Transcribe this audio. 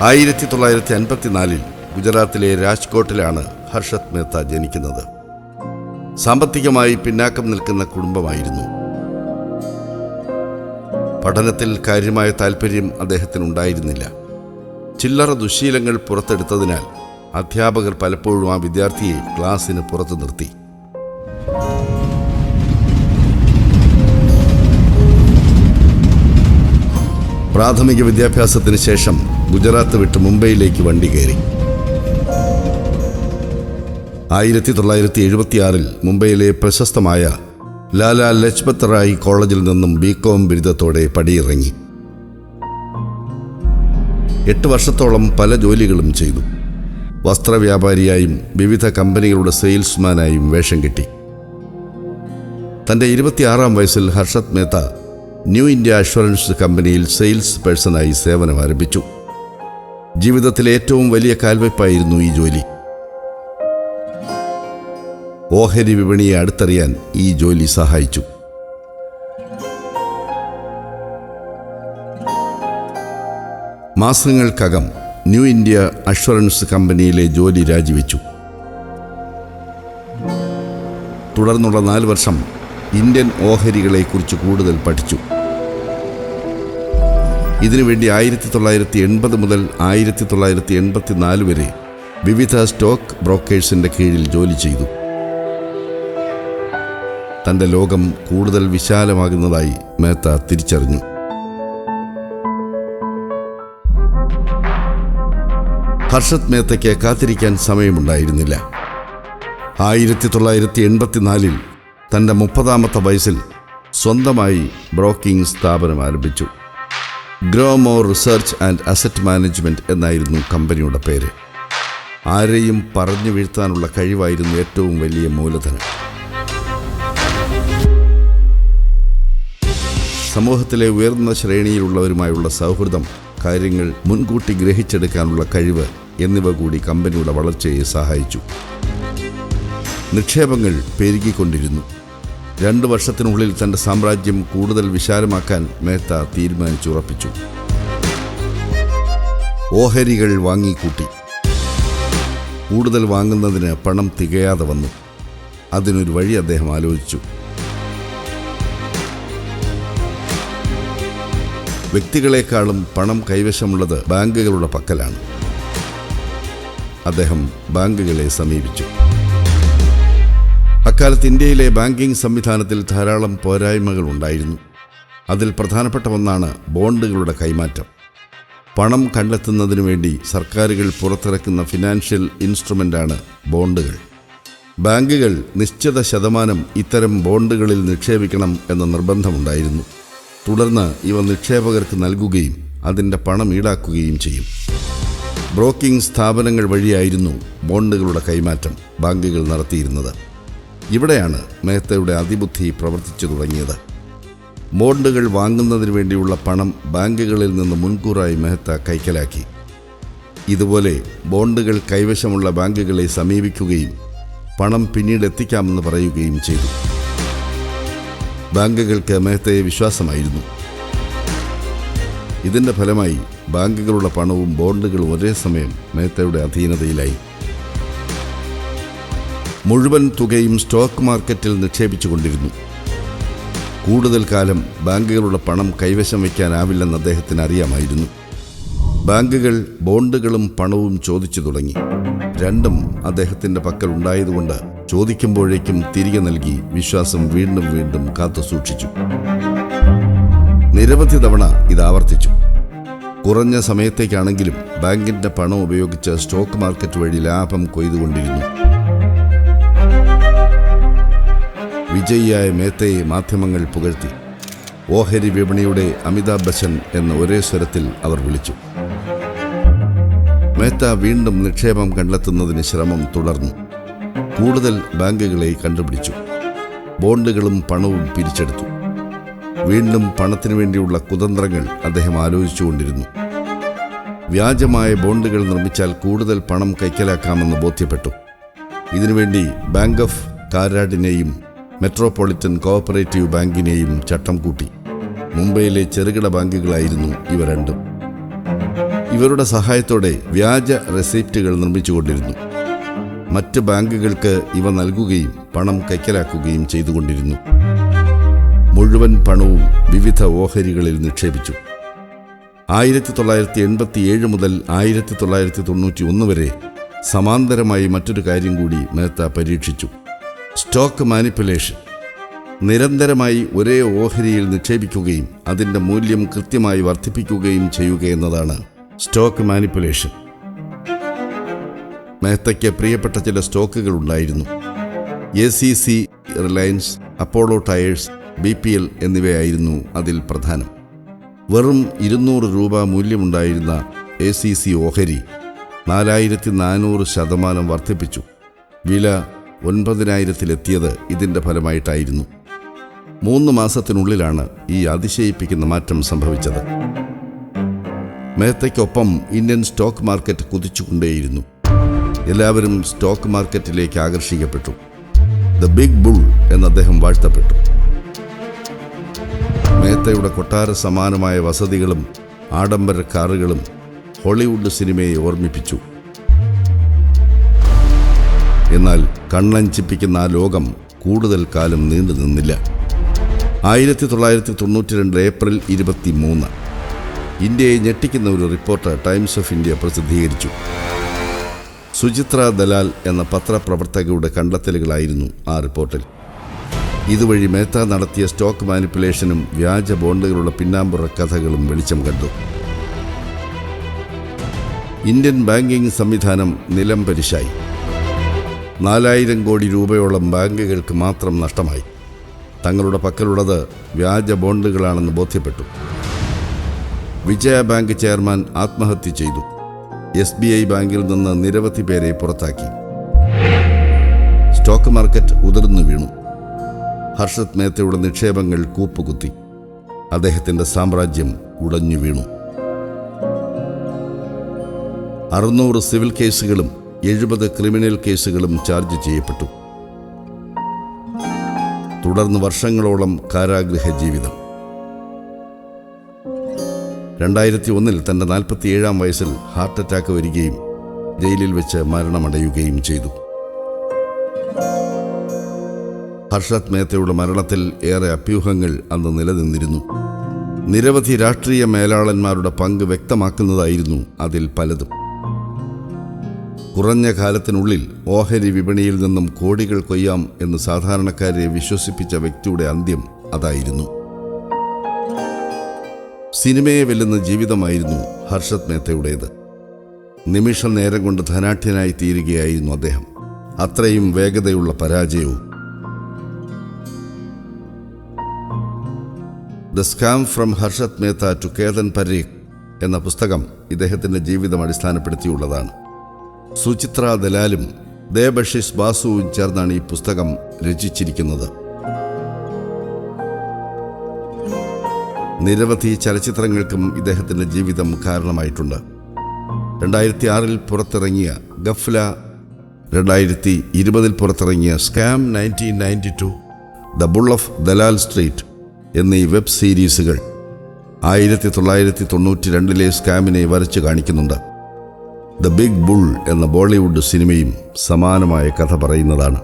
ആയിരത്തി തൊള്ളായിരത്തി അൻപത്തിനാലിൽ ഗുജറാത്തിലെ രാജ്കോട്ടിലാണ് ഹർഷത് മേത്ത ജനിക്കുന്നത്. സാമ്പത്തികമായി പിന്നാക്കം നിൽക്കുന്ന കുടുംബമായിരുന്നു. പഠനത്തിൽ കാര്യമായ താല്പര്യം അദ്ദേഹത്തിനുണ്ടായിരുന്നില്ല. ചില്ലറ ദുശീലങ്ങൾ പുറത്തെടുത്തതിനാൽ അധ്യാപകർ പലപ്പോഴും ആ വിദ്യാർത്ഥിയെ ക്ലാസ്സിന് പുറത്തു നിർത്തി. പ്രാഥമിക വിദ്യാഭ്യാസത്തിന് ശേഷം ഗുജറാത്ത് വിട്ട് മുംബൈയിലേക്ക് വണ്ടി കയറി. ആയിരത്തി തൊള്ളായിരത്തി എഴുപത്തിയാറിൽ മുംബൈയിലെ പ്രശസ്തമായ ലാല ലജ്പത് റായ് കോളേജിൽ നിന്നും ബി കോം ബിരുദത്തോടെ പടിയിറങ്ങി. എട്ട് വർഷത്തോളം പല ജോലികളും ചെയ്തു. വസ്ത്രവ്യാപാരിയായും വിവിധ കമ്പനികളുടെ സെയിൽസ്മാനായും വേഷം കെട്ടി. തന്റെ ഇരുപത്തിയാറാം വയസ്സിൽ Harshad Mehta new India assurance കമ്പനിയിൽ സെയിൽസ് പേഴ്സണായി സേവനം ആരംഭിച്ചു. ജീവിതത്തിലെ ഏറ്റവും വലിയ കാൽവയ്പായിരുന്നു ഈ ജോലി. ഓഹരി വിപണിയെ അടുത്തറിയാൻ ഈ ജോലി സഹായിച്ചു. മാസങ്ങൾക്കകം ന്യൂ ഇന്ത്യ അഷ്വറൻസ് കമ്പനിയിലെ ജോലി രാജിവെച്ചു. തുടർന്നുള്ള നാല് വർഷം ഇന്ത്യൻ ഓഹരികളെക്കുറിച്ച് കൂടുതൽ പഠിച്ചു. ഇതിനുവേണ്ടി ആയിരത്തി തൊള്ളായിരത്തി എൺപത് മുതൽ ആയിരത്തി തൊള്ളായിരത്തി എൺപത്തി നാല് വരെ വിവിധ സ്റ്റോക്ക് ബ്രോക്കേഴ്സിന്റെ കീഴിൽ ജോലി ചെയ്തു. തന്റെ ലോകം കൂടുതൽ വിശാലമാകുന്നതായി മേത്ത തിരിച്ചറിഞ്ഞു. ഹർഷത് മേത്തയ്ക്ക് കാത്തിരിക്കാൻ സമയമുണ്ടായിരുന്നില്ല. ആയിരത്തി തൊള്ളായിരത്തി എൺപത്തിനാലിൽ തന്റെ മുപ്പതാമത്തെ വയസ്സിൽ സ്വന്തമായി ബ്രോക്കിംഗ് സ്ഥാപനം ആരംഭിച്ചു. Growmore research and asset management എന്നായിരുന്നു കമ്പനിയുടെ പേര്. ആരെയും പറഞ്ഞു വീഴ്ത്താനുള്ള കഴിവായിരുന്നു ഏറ്റവും വലിയ മൂലധനം. സമൂഹത്തിലെ ഉയർന്ന ശ്രേണിയിലുള്ളവരുമായുള്ള സൗഹൃദം കാര്യങ്ങൾ മുൻകൂട്ടി ഗ്രഹിച്ചെടുക്കാനുള്ള കഴിവ് എന്നിവ കൂടി കമ്പനിയുടെ വളർച്ചയെ സഹായിച്ചു. നിക്ഷേപങ്ങൾ പെരുകിക്കൊണ്ടിരുന്നു. രണ്ടു വർഷത്തിനുള്ളിൽ തന്റെ സാമ്രാജ്യം കൂടുതൽ വിശാലമാക്കാൻ മേത്ത തീരുമാനിച്ചുറപ്പിച്ചു. ഓഹരികൾ വാങ്ങിക്കൂട്ടി. കൂടുതൽ വാങ്ങുന്നതിന് പണം തികയാതെ വന്നു. അതിനൊരു വഴി അദ്ദേഹം ആലോചിച്ചു. വ്യക്തികളെക്കാളും പണം കൈവശമുള്ളത് ബാങ്കുകളുടെ പക്കലാണ്. അദ്ദേഹം ബാങ്കുകളെ സമീപിച്ചു. അക്കാലത്ത് ഇന്ത്യയിലെ ബാങ്കിംഗ് സംവിധാനത്തിൽ ധാരാളം പോരായ്മകൾ ഉണ്ടായിരുന്നു. അതിൽ പ്രധാനപ്പെട്ട ഒന്നാണ് ബോണ്ടുകളുടെ കൈമാറ്റം. പണം കണ്ടെത്തുന്നതിനു വേണ്ടി സർക്കാരുകൾ പുറത്തിറക്കുന്ന ഫിനാൻഷ്യൽ ഇൻസ്ട്രുമെന്റാണ് ബോണ്ടുകൾ. ബാങ്കുകൾ നിശ്ചിത ശതമാനം ഇത്തരം ബോണ്ടുകളിൽ നിക്ഷേപിക്കണം എന്ന നിർബന്ധമുണ്ടായിരുന്നു. തുടർന്ന് ഇവ നിക്ഷേപകർക്ക് നൽകുകയും അതിന്റെ പണം ഈടാക്കുകയും ചെയ്യും. ബ്രോക്കിംഗ് സ്ഥാപനങ്ങൾ വഴിയായിരുന്നു ബോണ്ടുകളുടെ കൈമാറ്റം ബാങ്കുകൾ നടത്തിയിരുന്നത്. ഇവിടെയാണ് മേത്തയുടെ അതിബുദ്ധി പ്രവർത്തിച്ചു തുടങ്ങിയത്. ബോണ്ടുകൾ വാങ്ങുന്നതിന് വേണ്ടിയുള്ള പണം ബാങ്കുകളിൽ നിന്ന് മുൻകൂറായി മെഹത്ത കൈക്കലാക്കി. ഇതുപോലെ ബോണ്ടുകൾ കൈവശമുള്ള ബാങ്കുകളെ സമീപിക്കുകയും പണം പിന്നീട് എത്തിക്കാമെന്ന് പറയുകയും ചെയ്തു. ബാങ്കുകൾക്ക് മെഹത്തയെ വിശ്വാസമായിരുന്നു. ഇതിന്റെ ഫലമായി ബാങ്കുകളുടെ പണവും ബോണ്ടുകളും ഒരേ സമയം മേത്തയുടെ അധീനതയിലായി. മുഴുവൻ തുകയും സ്റ്റോക്ക് മാർക്കറ്റിൽ നിക്ഷേപിച്ചു കൊണ്ടിരുന്നു കൂടുതൽ കാലം ബാങ്കുകളുടെ പണം കൈവശം വയ്ക്കാനാവില്ലെന്ന് അദ്ദേഹത്തിന് അറിയാമായിരുന്നു. ബാങ്കുകൾ ബോണ്ടുകളും പണവും ചോദിച്ചു തുടങ്ങി. രണ്ടും അദ്ദേഹത്തിന്റെ പക്കൽ ഉണ്ടായതുകൊണ്ട് ചോദിക്കുമ്പോഴേക്കും തിരികെ നൽകി വിശ്വാസം വീണ്ടും വീണ്ടും കാത്തു സൂക്ഷിച്ചു. നിരവധി തവണ ഇത് ആവർത്തിച്ചു. കുറഞ്ഞ സമയത്തേക്കാണെങ്കിലും ബാങ്കിന്റെ പണം ഉപയോഗിച്ച് സ്റ്റോക്ക് മാർക്കറ്റ് വഴി ലാഭം കൊയ്തുകൊണ്ടിരുന്നു. വിജയിയായ മേത്തയെ മാധ്യമങ്ങൾ പുകഴ്ത്തി. ഓഹരി വിപണിയുടെ അമിതാഭ് ബച്ചൻ എന്ന ഒരേ സ്വരത്തിൽ അവർ വിളിച്ചു. മേത്ത വീണ്ടും നിക്ഷേപം കണ്ടെത്തുന്നതിന് ശ്രമം തുടർന്നു. കൂടുതൽ ബാങ്കുകളെ കണ്ടുപിടിച്ചു. ബോണ്ടുകളും പണവും പിരിച്ചെടുത്തു. വീണ്ടും പണത്തിനു വേണ്ടിയുള്ള കുതന്ത്രങ്ങൾ അദ്ദേഹം ആലോചിച്ചുകൊണ്ടിരുന്നു. വ്യാജമായ ബോണ്ടുകൾ നിർമ്മിച്ചാൽ കൂടുതൽ പണം കൈക്കലാക്കാമെന്ന് ബോധ്യപ്പെട്ടു. ഇതിനുവേണ്ടി ബാങ്ക് ഓഫ് കാരാഡിനെയും മെട്രോപൊളിറ്റൻ കോഓപ്പറേറ്റീവ് ബാങ്കിനെയും ചട്ടം കൂട്ടി. മുംബൈയിലെ ചെറുകിട ബാങ്കുകളായിരുന്നു ഇവ രണ്ടും. ഇവരുടെ സഹായത്തോടെ വ്യാജ റെസിപ്റ്റുകൾ നിർമ്മിച്ചുകൊണ്ടിരുന്നു. മറ്റ് ബാങ്കുകൾക്ക് ഇവ നൽകുകയും പണം കൈക്കലാക്കുകയും ചെയ്തുകൊണ്ടിരുന്നു. മുഴുവൻ പണവും വിവിധ ഓഹരികളിൽ നിക്ഷേപിച്ചു. ആയിരത്തി തൊള്ളായിരത്തി എൺപത്തി ഏഴ് മുതൽ ആയിരത്തി തൊള്ളായിരത്തി തൊണ്ണൂറ്റി ഒന്ന് വരെ സമാന്തരമായി മറ്റൊരു കാര്യം കൂടി മേത്ത പരീക്ഷിച്ചു. Stock manipulation. നിരന്തരമായി ഒരേ ഓഹരിയിൽ നിക്ഷേപിക്കുകയും അതിന്റെ മൂല്യം കൃത്യമായി വർദ്ധിപ്പിക്കുകയും ചെയ്യുക എന്നതാണ് സ്റ്റോക്ക് മാനിപ്പുലേഷൻ. മെഹത്തയ്ക്ക് പ്രിയപ്പെട്ട ചില സ്റ്റോക്കുകൾ ഉണ്ടായിരുന്നു. A C C Reliance Apollo Tyres B P L എന്നിവയായിരുന്നു അതിൽ പ്രധാനം. വെറും ഇരുന്നൂറ് രൂപ മൂല്യമുണ്ടായിരുന്ന എ സി സി ഓഹരി നാലായിരത്തി നാനൂറ് ശതമാനം വർദ്ധിപ്പിച്ചു. വില ഒൻപതിനായിരത്തിലെത്തിയത് ഇതിന്റെ ഫലമായിട്ടായിരുന്നു. മൂന്ന് മാസത്തിനുള്ളിലാണ് ഈ അതിശയിപ്പിക്കുന്ന മാറ്റം സംഭവിച്ചത്. മേത്തയ്ക്കൊപ്പം ഇന്ത്യൻ സ്റ്റോക്ക് മാർക്കറ്റ് കുതിച്ചുകൊണ്ടേയിരുന്നു. എല്ലാവരും സ്റ്റോക്ക് മാർക്കറ്റിലേക്ക് ആകർഷിക്കപ്പെട്ടു. ദ ബിഗ് ബുൾ എന്ന് അദ്ദേഹം വാഴ്ത്തപ്പെട്ടു. മേത്തയുടെ കൊട്ടാര സമാനമായ വസതികളും ആഡംബര കാറുകളും ഹോളിവുഡ് സിനിമയെ ഓർമ്മിപ്പിച്ചു. എന്നാൽ കണ്ണഞ്ചിപ്പിക്കുന്ന ആ ലോകം കൂടുതൽ കാലം നീണ്ടു നിന്നില്ല. ആയിരത്തി തൊള്ളായിരത്തി തൊണ്ണൂറ്റി രണ്ട് ഏപ്രിൽ ഇരുപത്തി മൂന്ന് ഇന്ത്യയെ ഞെട്ടിക്കുന്ന ഒരു റിപ്പോർട്ട് ടൈംസ് ഓഫ് ഇന്ത്യ പ്രസിദ്ധീകരിച്ചു. സുചിത്ര ദലാൽ എന്ന പത്രപ്രവർത്തകയുടെ കണ്ടെത്തലുകളായിരുന്നു ആ റിപ്പോർട്ടിൽ. ഇതുവഴി മേത്ത നടത്തിയ സ്റ്റോക്ക് മാനിപ്പുലേഷനും വ്യാജ ബോണ്ടുകളുടെ പിന്നാമ്പുറ കഥകളും വെളിച്ചം കണ്ടു. ഇന്ത്യൻ ബാങ്കിംഗ് സംവിധാനം നിലം പരിശായി. നാലായിരം കോടി രൂപയോളം ബാങ്കുകൾക്ക് മാത്രം നഷ്ടമായി. തങ്ങളുടെ പക്കലുള്ളത് വ്യാജ ബോണ്ടുകളാണെന്ന് ബോധ്യപ്പെട്ടു. വിജയ ബാങ്ക് ചെയർമാൻ ആത്മഹത്യ ചെയ്തു. എസ് ബി ഐ ബാങ്കിൽ നിന്ന് നിരവധി പേരെ പുറത്താക്കി. സ്റ്റോക്ക് മാർക്കറ്റ് ഉതിർന്നു വീണു. ഹർഷത് മേത്തയുടെ നിക്ഷേപങ്ങൾ കൂപ്പുകുത്തി. അദ്ദേഹത്തിന്റെ സാമ്രാജ്യം ഉടഞ്ഞു വീണു. അറുന്നൂറ് സിവിൽ കേസുകളും എഴുപത് ക്രിമിനൽ കേസുകളും ചാർജ് ചെയ്യപ്പെട്ടു. തുടർന്ന് വർഷങ്ങളോളം കാരാഗ്രഹ ജീവിതം. രണ്ടായിരത്തി ഒന്നിൽ തന്റെ നാൽപ്പത്തിയേഴാം വയസ്സിൽ ഹാർട്ട് അറ്റാക്ക് വരികയും ജയിലിൽ വെച്ച് മരണമടയുകയും ചെയ്തു. ഹർഷത് മേത്തയുടെ മരണത്തിൽ ഏറെ അഭ്യൂഹങ്ങൾ അന്ന് നിലനിന്നിരുന്നു. നിരവധി രാഷ്ട്രീയ മേലാളന്മാരുടെ പങ്ക് വ്യക്തമാക്കുന്നതായിരുന്നു അതിൽ പലതും. കുറഞ്ഞ കാലത്തിനുള്ളിൽ ഓഹരി വിപണിയിൽ നിന്നും കോടികൾ കൊയ്യാം എന്ന് സാധാരണക്കാരെ വിശ്വസിപ്പിച്ച വ്യക്തിയുടെ അന്ത്യം അതായിരുന്നു. സിനിമയെ വെല്ലുന്ന ജീവിതമായിരുന്നു ഹർഷത് മേത്തയുടേത്. നിമിഷ നേരം കൊണ്ട് ധനാഠ്യനായി തീരുകയായിരുന്നു അദ്ദേഹം. അത്രയും വേഗതയുള്ള പരാജയവും. The scam from Harshad Mehta to Ketan Parekh എന്ന പുസ്തകം ഇദ്ദേഹത്തിന്റെ ജീവിതം അടിസ്ഥാനപ്പെടുത്തിയുള്ളതാണ്. സുചിത്ര ദലാലും ദേബഷിസ് ബാസുവും ചേർന്നാണ് ഈ പുസ്തകം രചിച്ചിരിക്കുന്നത്. നിരവധി ചലച്ചിത്രങ്ങൾക്കും ഇദ്ദേഹത്തിന്റെ ജീവിതം കാരണമായിട്ടുണ്ട്. രണ്ടായിരത്തി ആറിൽ പുറത്തിറങ്ങിയ ഗഫ്ല രണ്ടായിരത്തി ഇരുപതിൽ പുറത്തിറങ്ങിയ scam nineteen ninety two the bull of Dalal street എന്നീ വെബ് സീരീസുകൾ ആയിരത്തി തൊള്ളായിരത്തി തൊണ്ണൂറ്റി രണ്ടിലെ സ്കാമിനെ വരച്ച് കാണിക്കുന്നുണ്ട്. ദ ബിഗ് ബുൾ എന്ന ബോളിവുഡ് സിനിമയും സമാനമായ കഥ പറയുന്നതാണ്.